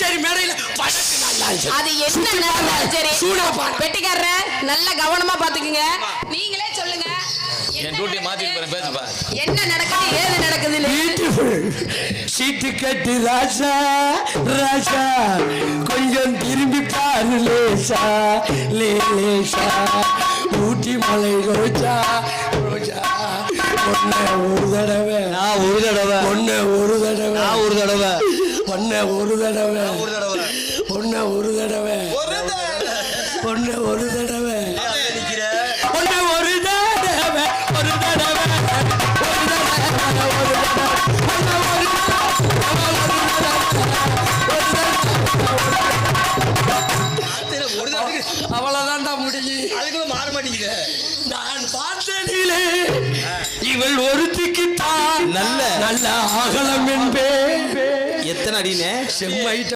கச்சேரி மேடையில படக்கு நல்லா. அது என்ன நடந்தாலும் சரி. சூடாப்பானம். பெட்டிக்காரர நல்ல கவனமா பாத்துக்குங்க. நீங்களே சொல்லுங்க. என் டியூட்டியை மாத்திட்டு போறேன். பேசுப்பா என்ன நடக்குது? ஏது நடக்குதுன்னு? சீட்டு கட்டு ராஜா ராஜா கொஞ்சம் திரும்பி பாரு லேசா லே லேசா. ஊட்டி மலை ரோஜா ரோஜா. ஒன்ன ஒரு தடவை. நான் ஒரு தடவை. ஒன்ன ஒரு தடவை. நான் ஒரு தடவை. ஒன்ன ஒரு தடவை ஒன்ன ஒரு தடவை ஒன்ன ஒரு தடவை ஒன்ன ஒரு தடவை ஒரு தடவை ஒரு தடவை ஒரு தடவை அவ்வளவுதான்டா முடியும் மாற மாட்டேங்குது நான் பார்த்ததிலே இவள் ஒருத்திக்குத்தான் நல்ல நல்ல அகலம் என்பே எத்தனை அடினே செம்மைட்ட